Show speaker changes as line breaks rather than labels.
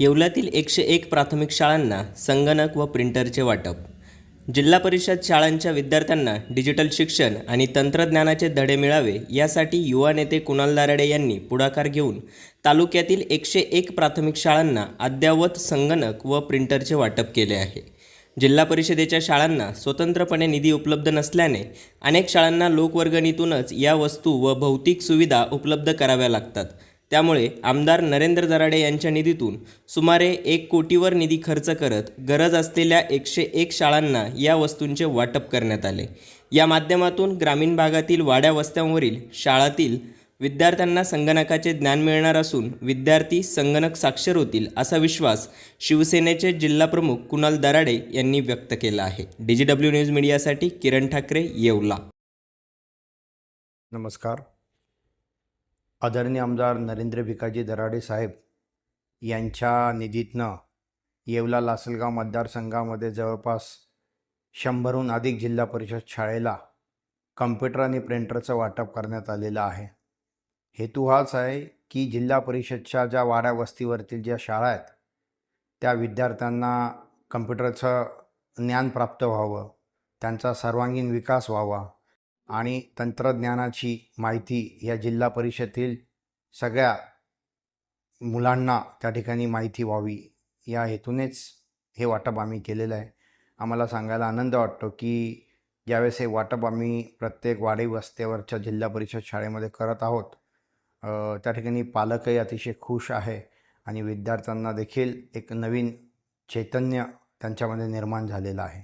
येवल्यातील एकशे एक प्राथमिक शाळांना संगणक व प्रिंटरचे वाटप. जिल्हा परिषद शाळांच्या विद्यार्थ्यांना डिजिटल शिक्षण आणि तंत्रज्ञानाचे धडे मिळावे यासाठी युवा नेते कुणाल दाराडे यांनी पुढाकार घेऊन तालुक्यातील एकशे एक प्राथमिक शाळांना अद्ययावत संगणक व प्रिंटरचे वाटप केले आहे. जिल्हा परिषदेच्या शाळांना स्वतंत्रपणे निधी उपलब्ध नसल्याने अनेक शाळांना लोकवर्गणीतूनच या वस्तू व भौतिक सुविधा उपलब्ध कराव्या लागतात. त्यामुळे आमदार नरेंद्र दराडे यांच्या निधीतून सुमारे एक कोटीवर निधी खर्च करत गरज असलेल्या एकशे एक शाळांना या वस्तूंचे वाटप करण्यात आले. या माध्यमातून ग्रामीण भागातील वाड्या वस्त्यांवरील शाळातील विद्यार्थ्यांना संगणकाचे ज्ञान मिळणार असून विद्यार्थी संगणक साक्षर होतील असा विश्वास शिवसेनेचे जिल्हाप्रमुख कुणाल दराडे यांनी व्यक्त केला आहे. डी जी डब्ल्यू न्यूज मीडियासाठी किरण ठाकरे येवला.
नमस्कार. आदरणीय आमदार नरेंद्र भिकाजी दराडे साहेब यांच्या निधीतनं येवला लासलगाव मतदारसंघामध्ये जवळपास शंभरहून अधिक जिल्हा परिषद शाळेला कम्प्युटर आणि प्रिंटरचं वाटप करण्यात आलेलं आहे. हेतू हाच आहे की जिल्हा परिषदच्या ज्या वाड्या वस्तीवरतील ज्या शाळा आहेत त्या विद्यार्थ्यांना कम्प्युटरचं ज्ञान प्राप्त व्हावं त्यांचा सर्वांगीण विकास व्हावा आणि तंत्रज्ञानाची माहिती या जिल्हा परिषदेतील सगळ्या मुलांना त्या ठिकाणी माहिती व्हावी या हेतूनेच हे वाटप आम्ही केलेलं आहे. आम्हाला सांगायला आनंद वाटतो की ज्यावेळेस हे वाटप आम्ही प्रत्येक वाडी वस्त्यावरच्या जिल्हा परिषद शाळेमध्ये करत आहोत त्या ठिकाणी पालकही अतिशय खुश आहे आणि विद्यार्थ्यांना देखील एक नवीन चैतन्य त्यांच्यामध्ये निर्माण झालेलं आहे.